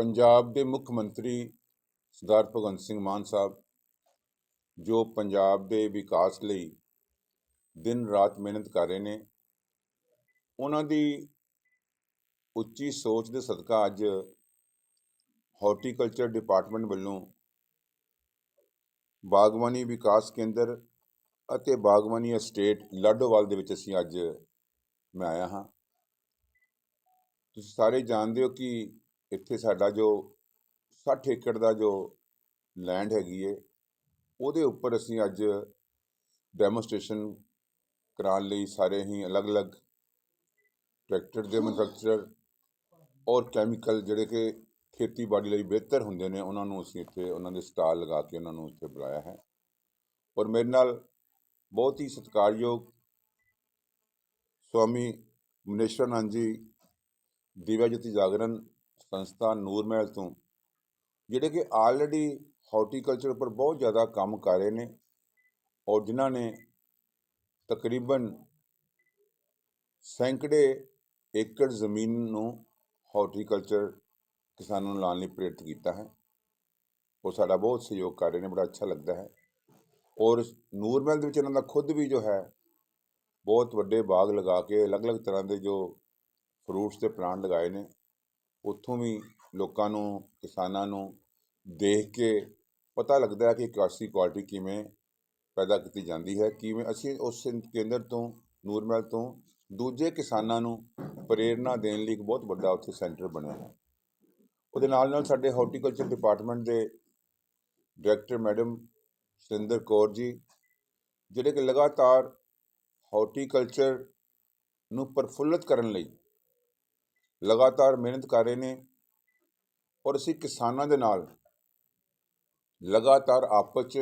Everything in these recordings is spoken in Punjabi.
ਪੰਜਾਬ ਦੇ ਮੁੱਖ ਮੰਤਰੀ ਸਰਦਾਰ ਭਗਵੰਤ ਸਿੰਘ ਮਾਨ ਸਾਹਿਬ, ਜੋ ਪੰਜਾਬ ਦੇ ਵਿਕਾਸ ਲਈ ਦਿਨ ਰਾਤ ਮਿਹਨਤ ਕਰ ਰਹੇ ਨੇ, ਉਹਨਾਂ ਦੀ ਉੱਚੀ ਸੋਚ ਦੇ ਸਦਕਾ ਅੱਜ ਹਾਰਟੀਕਲਚਰ ਡਿਪਾਰਟਮੈਂਟ ਵੱਲੋਂ ਬਾਗਬਾਨੀ ਵਿਕਾਸ ਕੇਂਦਰ ਅਤੇ ਬਾਗਬਾਨੀ ਐਸਟੇਟ ਲਾਡੋਵਾਲ ਦੇ ਵਿੱਚ ਅਸੀਂ ਅੱਜ ਮੈਂ ਆਇਆ ਹਾਂ। ਤੁਸੀਂ ਸਾਰੇ ਜਾਣਦੇ ਹੋ ਕਿ ਇੱਥੇ ਸਾਡਾ ਜੋ 60 ਏਕੜ ਦਾ ਜੋ ਲੈਂਡ ਹੈਗੀ ਏ, ਉਹਦੇ ਉੱਪਰ ਅਸੀਂ ਅੱਜ ਡੈਮੋਸਟ੍ਰੇਸ਼ਨ ਕਰਾਉਣ ਲਈ ਸਾਰੇ ਹੀ ਅਲੱਗ-ਅਲੱਗ ਟਰੈਕਟਰ ਦੇ ਮੈਨੂਫੈਕਚਰਰ ਔਰ ਕੈਮੀਕਲ ਜਿਹੜੇ ਕਿ ਖੇਤੀਬਾੜੀ ਲਈ ਬਿਹਤਰ ਹੁੰਦੇ ਨੇ, ਉਹਨਾਂ ਨੂੰ ਅਸੀਂ ਇੱਥੇ, ਉਹਨਾਂ ਦੇ ਸਟਾਲ ਲਗਾ ਕੇ ਉਹਨਾਂ ਨੂੰ ਇੱਥੇ ਬੁਲਾਇਆ ਹੈ। ਔਰ ਮੇਰੇ ਨਾਲ ਬਹੁਤ ਹੀ ਸਤਿਕਾਰਯੋਗ ਸਵਾਮੀ ਮਨੇਸ਼ਵਰਾਨੰਦ ਜੀ ਦਿਵਿਆ ਜੋਤੀ ਜਾਗਰਣ ਸੰਸਥਾ ਨੂਰਮਹਿਲ ਤੋਂ, ਜਿਹੜੇ ਕਿ ਆਲਰੇਡੀ ਹਾਰਟੀਕਲਚਰ ਉੱਪਰ ਬਹੁਤ ਜ਼ਿਆਦਾ ਕੰਮ ਕਰ ਰਹੇ ਨੇ ਔਰ ਜਿਨ੍ਹਾਂ ਨੇ ਤਕਰੀਬਨ ਸੈਂਕੜੇ ਏਕੜ ਜ਼ਮੀਨ ਨੂੰ ਹਾਰਟੀਕਲਚਰ ਕਿਸਾਨਾਂ ਨੂੰ ਲਾਉਣ ਲਈ ਪ੍ਰੇਰਿਤ ਕੀਤਾ ਹੈ। ਉਹ ਸਾਡਾ ਬਹੁਤ ਸਹਿਯੋਗ ਕਰ ਰਹੇ ਨੇ, ਬੜਾ ਅੱਛਾ ਲੱਗਦਾ ਹੈ। ਔਰ ਨੂਰਮਹਿਲ ਦੇ ਵਿੱਚ ਇਹਨਾਂ ਦਾ ਖੁਦ ਵੀ ਜੋ ਹੈ, ਬਹੁਤ ਵੱਡੇ ਬਾਗ ਲਗਾ ਕੇ ਅਲੱਗ-ਅਲੱਗ ਤਰ੍ਹਾਂ ਦੇ ਜੋ ਫਰੂਟਸ ਦੇ ਪਲਾਂਟ ਲਗਾਏ ਨੇ। ਉੱਥੋਂ ਵੀ ਲੋਕਾਂ ਨੂੰ, ਕਿਸਾਨਾਂ ਨੂੰ ਦੇਖ ਕੇ ਪਤਾ ਲੱਗਦਾ ਹੈ ਕਿ ਕਾਸੀ ਕੁਆਲਿਟੀ ਕਿਵੇਂ ਪੈਦਾ ਕੀਤੀ ਜਾਂਦੀ ਹੈ, ਕਿਵੇਂ ਅਸੀਂ ਉਸ ਕੇਂਦਰ ਤੋਂ, ਨੂਰਮਹਿਲ ਤੋਂ ਦੂਜੇ ਕਿਸਾਨਾਂ ਨੂੰ ਪ੍ਰੇਰਣਾ ਦੇਣ ਲਈ ਇੱਕ ਬਹੁਤ ਵੱਡਾ ਉੱਥੇ ਸੈਂਟਰ ਬਣਿਆ ਹੈ। ਉਹਦੇ ਨਾਲ ਨਾਲ ਸਾਡੇ ਹਾਰਟੀਕਲਚਰ ਡਿਪਾਰਟਮੈਂਟ ਦੇ ਡਾਇਰੈਕਟਰ ਮੈਡਮ ਸਿੰਦਰ ਕੌਰ ਜੀ, ਜਿਹੜੇ ਕਿ ਲਗਾਤਾਰ ਹਾਰਟੀਕਲਚਰ ਨੂੰ ਪ੍ਰਫੁੱਲਤ ਕਰਨ ਲਈ ਲਗਾਤਾਰ ਮਿਹਨਤ ਕਰ ਰਹੇ ਨੇ ਔਰ ਅਸੀਂ ਕਿਸਾਨਾਂ ਦੇ ਨਾਲ ਲਗਾਤਾਰ ਆਪਸ 'ਚ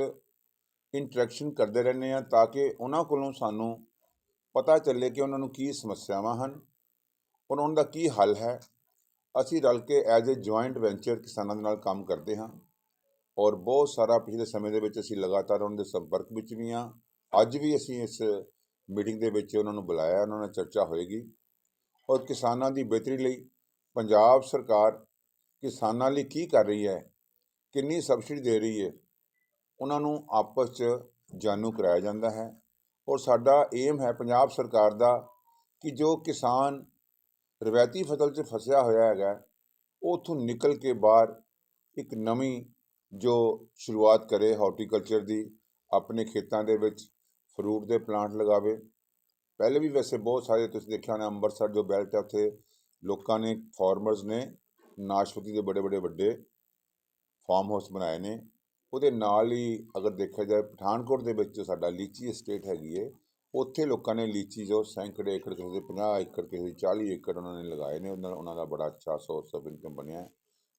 ਇੰਟਰੈਕਸ਼ਨ ਕਰਦੇ ਰਹਿੰਦੇ ਆ ਤਾਂ ਕਿ ਉਹਨਾਂ ਕੋਲੋਂ ਸਾਨੂੰ ਪਤਾ ਚੱਲੇ ਕਿ ਉਹਨਾਂ ਨੂੰ ਕੀ ਸਮੱਸਿਆਵਾਂ ਹਨ ਔਰ ਉਹਨਾਂ ਦਾ ਕੀ ਹੱਲ ਹੈ। ਅਸੀਂ ਰਲ ਕੇ ਐਜ਼ ਅ ਜੁਆਇੰਟ ਵੈਂਚਰ ਕਿਸਾਨਾਂ ਦੇ ਨਾਲ ਕੰਮ ਕਰਦੇ ਹਾਂ ਔਰ ਬਹੁਤ ਸਾਰਾ ਪਿਛਲੇ ਸਮੇਂ ਦੇ ਵਿੱਚ ਅਸੀਂ ਲਗਾਤਾਰ ਉਹਨਾਂ ਦੇ ਸੰਪਰਕ ਵਿੱਚ ਵੀ ਹਾਂ। ਅੱਜ ਵੀ ਅਸੀਂ ਇਸ ਮੀਟਿੰਗ ਦੇ ਵਿੱਚ ਉਹਨਾਂ ਨੂੰ ਬੁਲਾਇਆ, ਉਹਨਾਂ ਨਾਲ ਚਰਚਾ ਹੋਏਗੀ। ਔਰ ਕਿਸਾਨਾਂ ਦੀ ਬਿਹਤਰੀ ਲਈ ਪੰਜਾਬ ਸਰਕਾਰ ਕਿਸਾਨਾਂ ਲਈ ਕੀ ਕਰ ਰਹੀ ਹੈ? ਕਿੰਨੀ ਸਬਸਿਡੀ ਦੇ ਰਹੀ ਹੈ? ਉਹਨਾਂ ਨੂੰ ਆਪਸ 'ਚ ਜਾਣੂ ਕਰਾਇਆ ਜਾਂਦਾ ਹੈ। ਔਰ ਸਾਡਾ ਏਮ ਹੈ ਪੰਜਾਬ ਸਰਕਾਰ ਦਾ ਕਿ ਜੋ ਕਿਸਾਨ ਰਵਾਇਤੀ ਫਸਲ 'ਚ ਫਸਿਆ ਹੋਇਆ ਹੈਗਾ ਉਹ ਉੱਥੋਂ ਨਿਕਲ ਕੇ ਬਾਹਰ ਇੱਕ ਨਵੀਂ ਜੋ ਸ਼ੁਰੂਆਤ ਕਰੇ ਹਾਰਟੀਕਲਚਰ ਦੀ, ਆਪਣੇ ਖੇਤਾਂ ਦੇ ਵਿੱਚ ਫਰੂਟ ਦੇ ਪਲਾਂਟ ਲਗਾਵੇ। ਪਹਿਲੇ ਵੀ ਵੈਸੇ ਬਹੁਤ ਸਾਰੇ ਤੁਸੀਂ ਦੇਖਿਆ ਹੋਣਾ, ਅੰਮ੍ਰਿਤਸਰ ਜੋ ਬੈਲਟ ਹੈ, ਉੱਥੇ ਲੋਕਾਂ ਨੇ ਫਾਰਮਰਸ ਨੇ ਨਾਸ਼ਪਤੀ ਦੇ ਬੜੇ ਬੜੇ ਵੱਡੇ ਫਾਰਮ ਹਾਊਸ ਬਣਾਏ ਨੇ। ਉਹਦੇ ਨਾਲ ਹੀ ਅਗਰ ਦੇਖਿਆ ਜਾਏ, ਪਠਾਨਕੋਟ ਦੇ ਵਿੱਚ ਜੋ ਸਾਡਾ ਲੀਚੀ estate ਹੈਗੀ ਹੈ ਉੱਥੇ ਲੋਕਾਂ ਨੇ ਲੀਚੀ ਜੋ ਸੈਂਕੜੇ ਏਕੜ ਕਿਸੇ ਦੇ 50 ਏਕੜ, ਕਿਸੇ ਦੇ 40 ਏਕੜ ਉਹਨਾਂ ਨੇ ਲਗਾਏ ਨੇ, ਉਹਨਾਂ ਉਹਨਾਂ ਦਾ ਬੜਾ ਅੱਛਾ ਸੋਰਸ ਆਫ ਇਨਕਮ ਬਣਿਆ।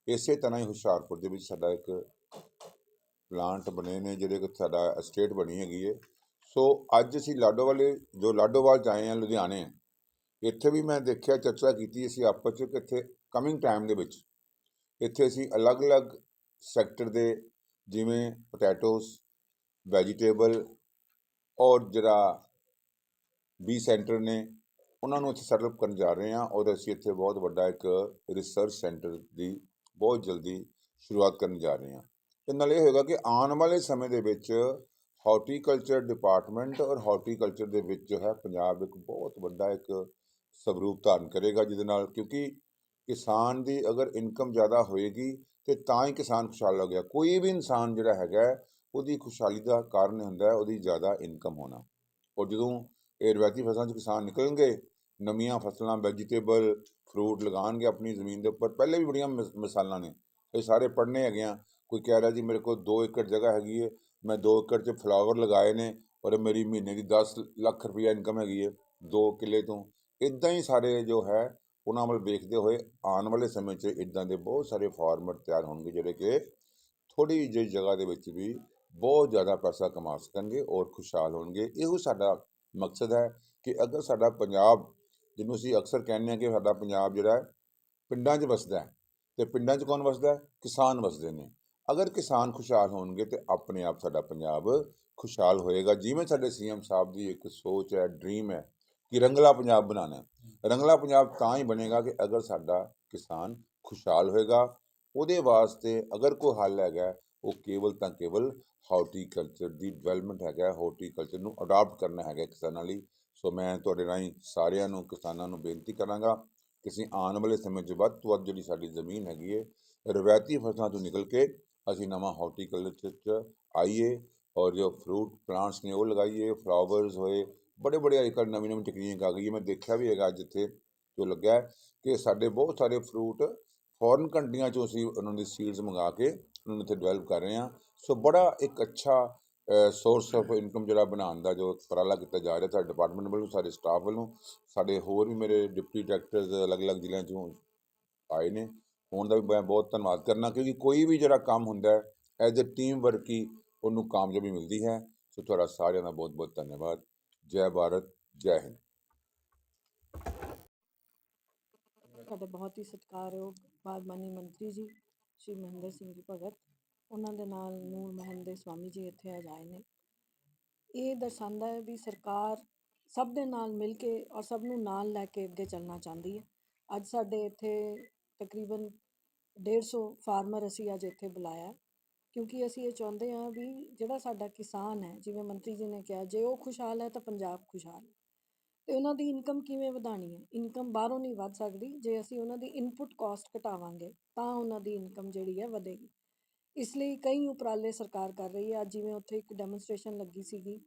ਇਸੇ ਤਰ੍ਹਾਂ ਹੀ ਹੁਸ਼ਿਆਰਪੁਰ ਦੇ ਵਿੱਚ ਸਾਡਾ ਇੱਕ ਪਲਾਂਟ ਬਣੇ ਨੇ, ਜਿਹੜੇ ਕਿ ਸਾਡਾ estate ਬਣੀ ਹੈਗੀ ਹੈ ਸੋ ਅੱਜ ਅਸੀਂ ਲਾਡੋਵਾਲੇ ਜੋ ਲਾਡੋਵਾਲ 'ਚ ਆਏ ਹਾਂ ਲੁਧਿਆਣੇ, ਇੱਥੇ ਵੀ ਮੈਂ ਦੇਖਿਆ, ਚਰਚਾ ਕੀਤੀ ਅਸੀਂ ਆਪਸ 'ਚ ਕਿ ਇੱਥੇ ਕਮਿੰਗ ਟਾਈਮ ਦੇ ਵਿੱਚ। ਇੱਥੇ ਅਸੀਂ ਅਲੱਗ-ਅਲੱਗ ਸੈਕਟਰ ਦੇ, ਜਿਵੇਂ ਪੋਟੈਟੋਸ ਵੈਜੀਟੇਬਲ ਔਰ ਜਿਹੜਾ ਬੀ ਸੈਂਟਰ ਨੇ, ਉਹਨਾਂ ਨੂੰ ਇੱਥੇ ਸੈਟਅਪ ਕਰਨ ਜਾ ਰਹੇ ਹਾਂ ਔਰ ਅਸੀਂ ਇੱਥੇ ਬਹੁਤ ਵੱਡਾ ਇੱਕ ਰਿਸਰਚ ਸੈਂਟਰ ਦੀ ਬਹੁਤ ਜਲਦੀ ਸ਼ੁਰੂਆਤ ਕਰਨ ਜਾ ਰਹੇ ਹਾਂ। ਤੇ ਨਾਲ ਇਹ ਹੋਏਗਾ ਕਿ ਆਉਣ ਵਾਲੇ ਸਮੇਂ ਦੇ ਵਿੱਚ ਹਾਰਟੀਕਲਚਰ ਡਿਪਾਰਟਮੈਂਟ ਔਰ ਹਾਰਟੀਕਲਚਰ ਦੇ ਵਿੱਚ ਜੋ ਹੈ ਪੰਜਾਬ ਇੱਕ ਬਹੁਤ ਵੱਡਾ ਇੱਕ ਸਵਰੂਪ ਧਾਰਨ ਕਰੇਗਾ ਜਿਹਦੇ ਨਾਲ ਕਿਉਂਕਿ ਕਿਸਾਨ ਦੀ ਅਗਰ ਇਨਕਮ ਜ਼ਿਆਦਾ ਹੋਏਗੀ ਤੇ ਤਾਂ ਹੀ ਕਿਸਾਨ ਖੁਸ਼ਹਾਲ ਹੋ ਗਿਆ। ਕੋਈ ਵੀ ਇਨਸਾਨ ਜਿਹੜਾ ਹੈਗਾ, ਉਹਦੀ ਖੁਸ਼ਹਾਲੀ ਦਾ ਕਾਰਨ ਹੁੰਦਾ ਉਹਦੀ ਜ਼ਿਆਦਾ ਇਨਕਮ ਹੋਣਾ। ਔਰ ਜਦੋਂ ਇਹ ਰਵਾਇਤੀ ਫਸਲਾਂ 'ਚ ਕਿਸਾਨ ਨਿਕਲਣਗੇ, ਨਵੀਆਂ ਫਸਲਾਂ, ਵੈਜੀਟੇਬਲ ਫਰੂਟ ਲਗਾਉਣਗੇ ਆਪਣੀ ਜ਼ਮੀਨ ਦੇ ਉੱਪਰ, ਪਹਿਲੇ ਵੀ ਬੜੀਆਂ ਮਿਸ- ਮਿਸਾਲਾਂ ਨੇ। ਇਹ ਸਾਰੇ ਪੜ੍ਹਨੇ ਹੈਗੇ ਆ। ਕੋਈ ਕਹਿ ਰਿਹਾ ਜੀ ਮੇਰੇ ਕੋਲ 2 ਏਕੜ ਜਗ੍ਹਾ ਹੈਗੀ ਹੈ ਮੈਂ 2 ਏਕੜ 'ਚ ਫਲਾਵਰ ਲਗਾਏ ਨੇ ਔਰ ਮੇਰੀ ਮਹੀਨੇ ਦੀ 10 ਲੱਖ ਰੁਪਈਆ ਇਨਕਮ ਹੈਗੀ ਹੈ 2 ਕਿੱਲੇ ਤੋਂ। ਇਦਾਂ ਹੀ ਸਾਰੇ ਜੋ ਹੈ, ਉਹਨਾਂ ਵੱਲ ਵੇਖਦੇ ਹੋਏ ਆਉਣ ਵਾਲੇ ਸਮੇਂ 'ਚ ਇਦਾਂ ਦੇ ਬਹੁਤ ਸਾਰੇ ਫਾਰਮਰ ਤਿਆਰ ਹੋਣਗੇ ਜਿਹੜੇ ਕਿ ਥੋੜੀ ਜਿਹੀ ਜਗ੍ਹਾ ਦੇ ਵਿੱਚ ਵੀ ਬਹੁਤ ਜ਼ਿਆਦਾ ਪੈਸਾ ਕਮਾ ਸਕਣਗੇ ਔਰ ਖੁਸ਼ਹਾਲ ਹੋਣਗੇ। ਇਹੋ ਸਾਡਾ ਮਕਸਦ ਹੈ ਕਿ ਅਗਰ ਸਾਡਾ ਪੰਜਾਬ, ਜਿਹਨੂੰ ਅਸੀਂ ਅਕਸਰ ਕਹਿੰਦੇ ਹਾਂ ਕਿ ਸਾਡਾ ਪੰਜਾਬ ਜਿਹੜਾ ਪਿੰਡਾਂ 'ਚ ਵਸਦਾ ਹੈ। ਤੇ ਪਿੰਡਾਂ 'ਚ ਕੌਣ ਵਸਦਾ ਕਿਸਾਨ ਵਸਦੇ ਨੇ। ਅਗਰ ਕਿਸਾਨ ਖੁਸ਼ਹਾਲ ਹੋਣਗੇ ਤੇ ਆਪਣੇ ਆਪ ਸਾਡਾ ਪੰਜਾਬ ਖੁਸ਼ਹਾਲ ਹੋਏਗਾ। ਜਿਵੇਂ ਸਾਡੇ ਸੀਐਮ ਸਾਹਿਬ ਦੀ ਇੱਕ ਸੋਚ ਹੈ, ਡ੍ਰੀਮ ਹੈ ਕਿ ਰੰਗਲਾ ਪੰਜਾਬ ਬਣਾਉਣਾ ਰੰਗਲਾ ਪੰਜਾਬ ਤਾਂ ਹੀ ਬਣੇਗਾ ਕਿ ਅਗਰ ਸਾਡਾ ਕਿਸਾਨ ਖੁਸ਼ਹਾਲ ਹੋਏਗਾ, ਉਹਦੇ ਵਾਸਤੇ ਅਗਰ ਕੋਈ ਹੱਲ ਹੈਗਾ, ਉਹ ਕੇਵਲ ਤਾਂ ਕੇਵਲ ਹਾਰਟੀਕਲਚਰ ਦੀ ਡਿਵੈਲਪਮੈਂਟ ਹੈਗਾ, ਹਾਰਟੀਕਲਚਰ ਨੂੰ ਅਡਾਪਟ ਕਰਨਾ ਹੈਗਾ ਕਿਸਾਨਾਂ ਲਈ। ਸੋ ਮੈਂ ਤੁਹਾਡੇ ਰਾਹੀਂ ਸਾਰਿਆਂ ਨੂੰ, ਕਿਸਾਨਾਂ ਨੂੰ ਬੇਨਤੀ ਕਰਾਂਗਾ ਕਿ ਅਸੀਂ ਆਉਣ ਵਾਲੇ ਸਮੇਂ 'ਚ ਵੱਧ ਤੋਂ ਵੱਧ ਜਿਹੜੀ ਸਾਡੀ ਜ਼ਮੀਨ ਹੈਗੀ ਹੈ, ਰਵਾਇਤੀ ਫਸਲਾਂ ਤੋਂ ਨਿਕਲ ਕੇ ਅਸੀਂ ਨਵਾਂ ਹਾਰਟੀਕਲਚਰ 'ਚ ਆਈਏ ਔਰ ਜੋ ਫਰੂਟ ਪਲਾਂਟਸ ਨੇ ਉਹ ਲਗਾਈਏ ਫਲਾਵਰਸ ਹੋਏ, ਬੜੇ ਬੜੇ ਅੱਜ ਕੱਲ੍ਹ ਨਵੀਂ ਨਵੀਂ ਟੈਕਨੀਕ ਆ ਗਈ ਹੈ। ਮੈਂ ਦੇਖਿਆ ਵੀ ਹੈਗਾ ਜਿੱਥੇ ਜੋ ਲੱਗਾ ਕਿ ਸਾਡੇ ਬਹੁਤ ਸਾਰੇ ਫਰੂਟ ਫੋਰਨ ਕੰਟਰੀਆਂ 'ਚੋਂ ਅਸੀਂ ਉਹਨਾਂ ਦੀ ਸੀਡਸ ਮੰਗਾ ਕੇ ਉਹਨਾਂ ਨੂੰ ਇੱਥੇ ਡਿਵੈਲਪ ਕਰ ਰਹੇ ਹਾਂ। ਸੋ ਬੜਾ ਇੱਕ ਅੱਛਾ ਸੋਰਸ ਆਫ ਇਨਕਮ ਜਿਹੜਾ ਬਣਾਉਣ ਦਾ ਜੋ ਉਪਰਾਲਾ ਕੀਤਾ ਜਾ ਰਿਹਾ ਸਾਡੇ ਡਿਪਾਰਟਮੈਂਟ ਵੱਲੋਂ, ਸਾਡੇ ਸਟਾਫ ਵੱਲੋਂ, ਸਾਡੇ ਹੋਰ ਵੀ ਮੇਰੇ ਡਿਪਟੀ ਡਾਇਰੈਕਟਰਸ ਅਲੱਗ-ਅਲੱਗ ਜ਼ਿਲ੍ਹਿਆਂ 'ਚੋਂ ਆਏ ਨੇ। ਉਹਨਾਂ ਦਾ ਵੀ ਮੈਂ ਬਹੁਤ ਧੰਨਵਾਦ ਕਰਨਾ, ਕਿਉਂਕਿ ਕੋਈ ਵੀ ਜਿਹੜਾ ਕੰਮ ਹੁੰਦਾ ਹੈ ਐਜ਼ ਅ ਟੀਮ ਵਰਕ ਹੀ ਉਹਨੂੰ ਕਾਮਯਾਬੀ ਮਿਲਦੀ ਹੈ। ਸੋ ਤੁਹਾਡਾ ਸਾਰਿਆਂ ਦਾ ਬਹੁਤ ਬਹੁਤ ਧੰਨਵਾਦ। ਜੈ ਭਾਰਤ, ਜੈ ਹਿੰਦ। ਸਾਡੇ ਬਹੁਤ ਹੀ ਸਤਿਕਾਰਯੋਗ ਬਾਗਬਾਨੀ ਮੰਤਰੀ ਜੀ, ਸ਼੍ਰੀ ਮਹਿੰਦਰ ਸਿੰਘ ਜੀ ਭਗਤ। ਉਹਨਾਂ ਦੇ ਨਾਲ ਨੂਰ ਮਹਿੰਦਰ ਸਵਾਮੀ ਜੀ ਇੱਥੇ ਆ ਜਾਏ ਨੇ। ਇਹ ਦਰਸਾਉਂਦਾ ਹੈ ਵੀ ਸਰਕਾਰ ਸਭ ਦੇ ਨਾਲ ਮਿਲ ਕੇ ਔਰ ਸਭ ਨੂੰ ਨਾਲ ਲੈ ਕੇ ਅੱਗੇ ਚੱਲਣਾ ਚਾਹੁੰਦੀ ਹੈ। ਅੱਜ ਸਾਡੇ ਇੱਥੇ ਤਕਰੀਬਨ 150 ਫਾਰਮਰ ਅਸੀਂ ਅੱਜ ਇੱਥੇ ਬੁਲਾਇਆ ਕਿਉਂਕਿ ਅਸੀਂ ਇਹ ਚਾਹੁੰਦੇ ਹਾਂ ਵੀ ਜਿਹੜਾ ਸਾਡਾ ਕਿਸਾਨ ਹੈ, ਜਿਵੇਂ ਮੰਤਰੀ ਜੀ ਨੇ ਕਿਹਾ, ਜੇ ਉਹ ਖੁਸ਼ਹਾਲ ਹੈ ਤਾਂ ਪੰਜਾਬ ਖੁਸ਼ਹਾਲ ਹੈ। ਤੇ ਉਹਨਾਂ ਦੀ ਇਨਕਮ ਕਿਵੇਂ ਵਧਾਣੀ ਹੈ? ਇਨਕਮ ਬਾਹਰੋਂ ਨਹੀਂ ਵੱਧ ਸਕਦੀ, ਜੇ ਅਸੀਂ ਉਹਨਾਂ ਦੀ ਇਨਪੁਟ ਕਾਸਟ ਘਟਾਵਾਂਗੇ, ਤਾਂ ਉਹਨਾਂ ਦੀ ਇਨਕਮ ਜਿਹੜੀ ਹੈ ਵਧੇਗੀ। ਇਸ ਲਈ ਕਈ ਉਪਰਾਲੇ ਸਰਕਾਰ ਕਰ ਰਹੀ ਹੈ। ਅੱਜ ਜਿਵੇਂ ਉੱਥੇ ਇੱਕ ਡੈਮੋਨਸਟ੍ਰੇਸ਼ਨ ਲੱਗੀ ਸੀਗੀ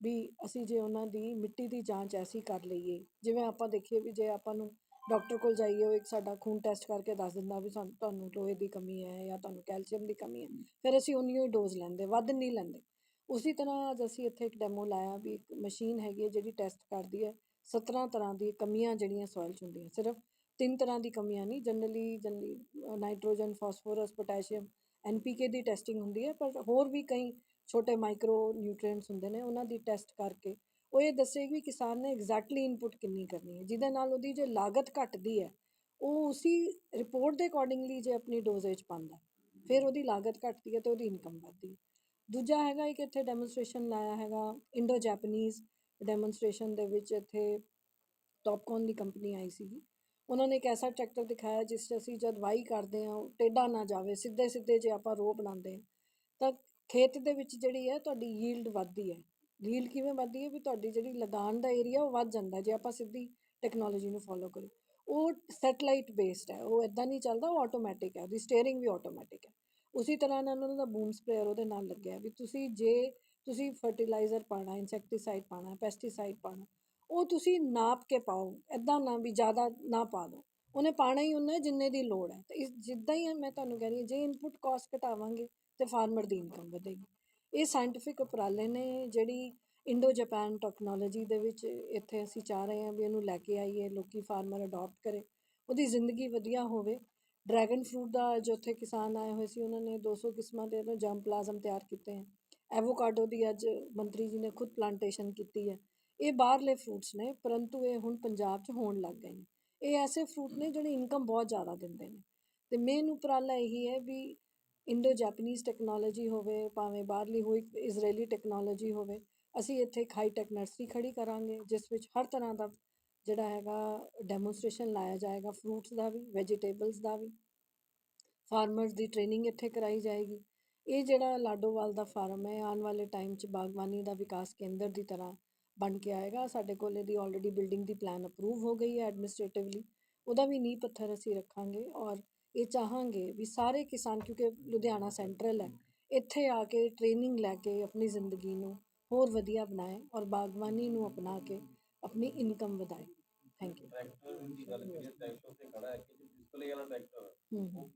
ਵੀ ਅਸੀਂ ਜੇ ਉਹਨਾਂ ਦੀ ਮਿੱਟੀ ਦੀ ਜਾਂਚ ਐਸੀ ਕਰ ਲਈਏ, ਜਿਵੇਂ ਆਪਾਂ ਦੇਖੀਏ ਵੀ ਜੇ ਆਪਾਂ ਨੂੰ ਡਾਕਟਰ ਕੋਲ ਜਾਈਏ, ਉਹ ਇੱਕ ਸਾਡਾ ਖੂਨ ਟੈਸਟ ਕਰਕੇ ਦੱਸ ਦਿੰਦਾ ਵੀ ਸਾਨੂੰ, ਤੁਹਾਨੂੰ ਲੋਹੇ ਦੀ ਕਮੀ ਹੈ ਜਾਂ ਤੁਹਾਨੂੰ ਕੈਲਸ਼ੀਅਮ ਦੀ ਕਮੀ ਹੈ। ਫਿਰ ਅਸੀਂ ਉਨੀ ਹੀ ਡੋਜ਼ ਲੈਂਦੇ, ਵੱਧ ਨਹੀਂ ਲੈਂਦੇ। ਉਸੇ ਤਰ੍ਹਾਂ ਅੱਜ ਅਸੀਂ ਇੱਥੇ ਇੱਕ ਡੈਮੋ ਲਾਇਆ ਵੀ ਇੱਕ ਮਸ਼ੀਨ ਹੈਗੀ ਹੈ ਜਿਹੜੀ ਟੈਸਟ ਕਰਦੀ ਹੈ। 17 ਤਰ੍ਹਾਂ ਦੀ ਕਮੀਆਂ ਜਿਹੜੀਆਂ ਸੋਇਲ 'ਚ ਹੁੰਦੀਆਂ, ਸਿਰਫ ਤਿੰਨ ਤਰ੍ਹਾਂ ਦੀ ਕਮੀਆਂ ਨਹੀਂ generally generally nitrogen phosphorus potassium NPK ਦੀ ਟੈਸਟਿੰਗ ਹੁੰਦੀ ਹੈ, ਪਰ ਹੋਰ ਵੀ ਕਈ ਛੋਟੇ ਮਾਈਕਰੋ ਨਿਊਟ੍ਰੀਐਂਟਸ ਹੁੰਦੇ ਨੇ, ਉਹਨਾਂ ਦੀ ਟੈਸਟ ਕਰਕੇ ਉਹ ਇਹ ਦੱਸੇਗੀ ਵੀ ਕਿਸਾਨ ਨੇ ਐਗਜ਼ੈਕਟਲੀ ਇਨਪੁਟ ਕਿੰਨੀ ਕਰਨੀ ਹੈ, ਜਿਹਦੇ ਨਾਲ ਉਹਦੀ ਜੇ ਲਾਗਤ ਘਟਦੀ ਹੈ, ਉਹ ਉਸੀ ਰਿਪੋਰਟ ਦੇ ਅਕੋਰਡਿੰਗਲੀ ਜੇ ਆਪਣੀ ਡੋਜ਼ੇਜ ਪਾਉਂਦਾ, ਫਿਰ ਉਹਦੀ ਲਾਗਤ ਘਟਦੀ ਹੈ ਤੇ ਉਹਦੀ ਇਨਕਮ ਵੱਧਦੀ ਹੈ। ਦੂਜਾ ਹੈਗਾ ਇੱਕ ਇੱਥੇ ਡੈਮੋਨਸਟ੍ਰੇਸ਼ਨ ਲਾਇਆ ਹੈਗਾ ਇੰਡੋ ਜੈਪਨੀਜ਼ ਡੈਮੋਨਸਟ੍ਰੇਸ਼ਨ ਦੇ ਵਿੱਚ ਇੱਥੇ ਟੌਪਕੌਨ ਦੀ ਕੰਪਨੀ ਆਈ ਸੀਗੀ। ਉਹਨਾਂ ਨੇ ਇੱਕ ਐਸਾ ਟਰੈਕਟਰ ਦਿਖਾਇਆ ਜਿਸ 'ਚ ਅਸੀਂ ਜਦ ਵਾਈ ਕਰਦੇ ਹਾਂ, ਉਹ ਟੇਢਾ ਨਾ ਜਾਵੇ ਸਿੱਧੇ ਸਿੱਧੇ ਜੇ ਆਪਾਂ ਰੋ ਬਣਾਉਂਦੇ ਤਾਂ ਖੇਤ ਦੇ ਵਿੱਚ ਜਿਹੜੀ ਹੈ, ਤੁਹਾਡੀ ਯੀਲਡ ਵੱਧਦੀ ਹੈ। ਯੀਲਡ ਕਿਵੇਂ ਵੱਧਦੀ ਹੈ ਵੀ ਤੁਹਾਡੀ ਜਿਹੜੀ ਲਗਾਨ ਦਾ ਏਰੀਆ ਉਹ ਵੱਧ ਜਾਂਦਾ ਜੇ ਆਪਾਂ ਸਿੱਧੀ ਟੈਕਨੋਲੋਜੀ ਨੂੰ ਫੋਲੋ ਕਰੀਏ। ਉਹ ਸੈਟਲਾਈਟ ਬੇਸਡ ਹੈ, ਉਹ ਇਦਾਂ ਨਹੀਂ ਚੱਲਦਾ, ਉਹ ਆਟੋਮੈਟਿਕ ਹੈ, ਉਹਦੀ ਸਟੀਅਰਿੰਗ ਵੀ ਆਟੋਮੈਟਿਕ ਹੈ। ਉਸੇ ਤਰ੍ਹਾਂ ਨਾਲ ਉਹਨਾਂ ਦਾ ਬੂਮ ਸਪਰੇਅਰ ਉਹਦੇ ਨਾਲ ਲੱਗਿਆ ਵੀ ਤੁਸੀਂ ਜੇ ਤੁਸੀਂ ਫਰਟੀਲਾਈਜ਼ਰ ਪਾਣਾ ਇਨਸੈਕਟੀਸਾਈਡ ਪਾਣਾ ਪੈਸਟੀਸਾਈਡ ਪਾਣਾ ਉਹ ਤੁਸੀਂ ਨਾਪ ਕੇ ਪਾਓ ਐਦਾਂ ਨਾ ਵੀ ਜ਼ਿਆਦਾ ਨਾ ਪਾ ਦਿਓ। ਉਹਨੇ ਪਾਣਾ ਹੀ ਉਹਨਾਂ ਜਿੰਨੇ ਦੀ ਲੋੜ ਹੈ। ਤੇ ਇਸ ਜਿੱਦਾਂ ਹੀ ਮੈਂ ਤੁਹਾਨੂੰ ਕਹਿ ਰਹੀ ਹਾਂ, ਜੇ ਇਨਪੁਟ ਕਾਸਟ ਘਟਾਵਾਂਗੇ ਤੇ ਫਾਰਮਰ ਦੀ ਇਨਕਮ ਵਧੇਗੀ। ਇਹ ਸਾਇੰਟੀਫਿਕ ਉਪਰਾਲੇ ਨੇ ਜਿਹੜੀ ਇੰਡੋ ਜਾਪਾਨ ਟੈਕਨੋਲੋਜੀ ਦੇ ਵਿੱਚ ਇੱਥੇ ਅਸੀਂ ਚਾਹ ਰਹੇ ਹਾਂ ਵੀ ਇਹਨੂੰ ਲੈ ਕੇ ਆਈਏ, ਲੋਕੀ ਫਾਰਮਰ ਅਡਾਪਟ ਕਰੇ, ਉਹਦੀ ਜ਼ਿੰਦਗੀ ਵਧੀਆ ਹੋਵੇ। ਡਰੈਗਨ ਫਰੂਟ ਦਾ ਜੋ ਉੱਥੇ ਕਿਸਾਨ ਆਏ ਹੋਏ ਸੀ, ਉਹਨਾਂ ਨੇ 200 ਕਿਸਮਾਂ ਦੇ ਜਮ ਪਲਾਜ਼ਮ ਤਿਆਰ ਕੀਤੇ ਹਨ ਐਵੋਕਾਡੋ ਦੀ ਅੱਜ ਮੰਤਰੀ ਜੀ ਨੇ ਖੁਦ ਪਲਾਂਟੇਸ਼ਨ ਕੀਤੀ ਹੈ। ਇਹ ਬਾਹਰਲੇ ਫਰੂਟਸ ਨੇ, ਪਰੰਤੂ ਇਹ ਹੁਣ ਪੰਜਾਬ 'ਚ ਹੋਣ ਲੱਗ ਗਏ ਨੇ। ਇਹ ਐਸੇ ਫਰੂਟ ਨੇ ਜਿਹੜੇ ਇਨਕਮ ਬਹੁਤ ਜ਼ਿਆਦਾ ਦਿੰਦੇ ਨੇ। ਤੇ ਮੇਨ ਉਪਰਾਲਾ ਇਹੀ ਹੈ ਵੀ ਇੰਡੋ ਜਾਪਨੀਜ਼ ਟੈਕਨੋਲੋਜੀ ਹੋਵੇ, ਭਾਵੇਂ ਬਾਹਰਲੀ ਹੋਈ ਇਜ਼ਰਾਈਲੀ ਟੈਕਨੋਲੋਜੀ ਹੋਵੇ, ਅਸੀਂ ਇੱਥੇ ਇੱਕ ਹਾਈ ਟੈਕ ਨਰਸਰੀ ਖੜੀ ਕਰਾਂਗੇ, ਜਿਸ ਵਿੱਚ ਹਰ ਤਰ੍ਹਾਂ ਦਾ ਜਿਹੜਾ ਹੈਗਾ ਡੈਮੋਨਸਟ੍ਰੇਸ਼ਨ ਲਾਇਆ ਜਾਏਗਾ ਫਰੂਟਸ ਦਾ ਵੀ ਵੈਜੀਟੇਬਲਸ ਦਾ ਵੀ। ਫਾਰਮਰਸ ਦੀ ਟ੍ਰੇਨਿੰਗ ਇੱਥੇ ਕਰਾਈ ਜਾਏਗੀ। ਇਹ ਜਿਹੜਾ ਲਾਡੋਵਾਲ ਦਾ ਫਾਰਮ ਹੈ, ਆਉਣ ਵਾਲੇ ਟਾਈਮ 'ਚ ਬਾਗਬਾਨੀ ਦਾ ਵਿਕਾਸ ਕੇਂਦਰ ਦੀ ਤਰ੍ਹਾਂ ਬਣ ਕੇ ਆਏਗਾ। ਸਾਡੇ ਕੋਲ ਇਹਦੀ ਆਲਰੇਡੀ ਬਿਲਡਿੰਗ ਦੀ ਪਲਾਨ ਅਪਰੂਵ ਹੋ ਗਈ ਹੈ ਐਡਮਿਨਿਸਟ੍ਰੇਟਿਵਲੀ ਉਹਦਾ ਵੀ ਨੀਂਹ ਪੱਥਰ ਅਸੀਂ ਰੱਖਾਂਗੇ ਔਰ ਇਹ ਚਾਹਾਂਗੇ ਵੀ ਸਾਰੇ ਕਿਸਾਨ ਕਿਉਂਕਿ ਲੁਧਿਆਣਾ ਸੈਂਟਰਲ ਹੈ ਇੱਥੇ ਆ ਕੇ ਟ੍ਰੇਨਿੰਗ ਲੈ ਕੇ ਆਪਣੀ ਜ਼ਿੰਦਗੀ ਨੂੰ ਹੋਰ ਵਧੀਆ ਬਣਾਏ ਔਰ ਬਾਗਬਾਨੀ ਨੂੰ ਅਪਣਾ ਕੇ ਆਪਣੀ ਇਨਕਮ ਵਧਾਏ। ਥੈਂਕ ਯੂ ਟਰੈਕਟਰ ਦੀ ਗੱਲ ਕਰੀਏ ਟਰੈਕਟਰ ਤੇ ਖੜਾ ਹੈ ਕਿ ਡਿਸਪਲੇ ਵਾਲਾ ਟਰੈਕਟਰ ਹੂੰ। ਹੂੰ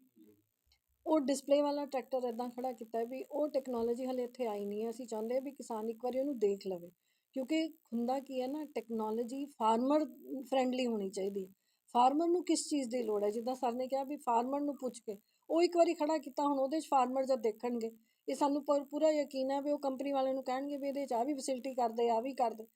ਉਹ ਡਿਸਪਲੇ ਵਾਲਾ ਟਰੈਕਟਰ ਇਦਾਂ ਖੜਾ ਕੀਤਾ ਵੀ ਉਹ ਟੈਕਨੋਲੋਜੀ ਹਲੇ ਇੱਥੇ ਆਈ ਨਹੀਂ ਹੈ। ਅਸੀਂ ਚਾਹੁੰਦੇ ਵੀ ਕਿਸਾਨ ਇੱਕ ਵਾਰੀ ਉਹਨੂੰ ਦੇਖ ਲਵੇ ਕਿਉਂਕਿ ਹੁੰਦਾ ਕੀ ਹੈ ਨਾ ਟੈਕਨੋਲੋਜੀ ਫਾਰਮਰ ਫ੍ਰੈਂਡਲੀ ਹੋਣੀ ਚਾਹੀਦੀ ਫਾਰਮਰ ਨੂੰ ਕਿਸ ਚੀਜ਼ ਦੀ ਲੋੜ ਹੈ? ਜਿੱਦਾਂ ਸਰ ਨੇ ਕਿਹਾ ਵੀ ਫਾਰਮਰ ਨੂੰ ਪੁੱਛ ਕੇ। ਉਹ ਇੱਕ ਵਾਰੀ ਖੜਾ ਕੀਤਾ, ਹੁਣ ਉਹਦੇ 'ਚ ਫਾਰਮਰ ਜਦ ਦੇਖਣਗੇ। ਇਹ ਸਾਨੂੰ ਪਰ ਪੂਰਾ ਯਕੀਨ ਹੈ ਵੀ ਉਹ ਕੰਪਨੀ ਵਾਲਿਆਂ ਨੂੰ ਕਹਿਣਗੇ ਵੀ ਇਹਦੇ 'ਚ ਆ ਵੀ ਫੈਸਿਲਿਟੀ ਕਰਦੇ ਆ ਵੀ ਕਰਦੇ।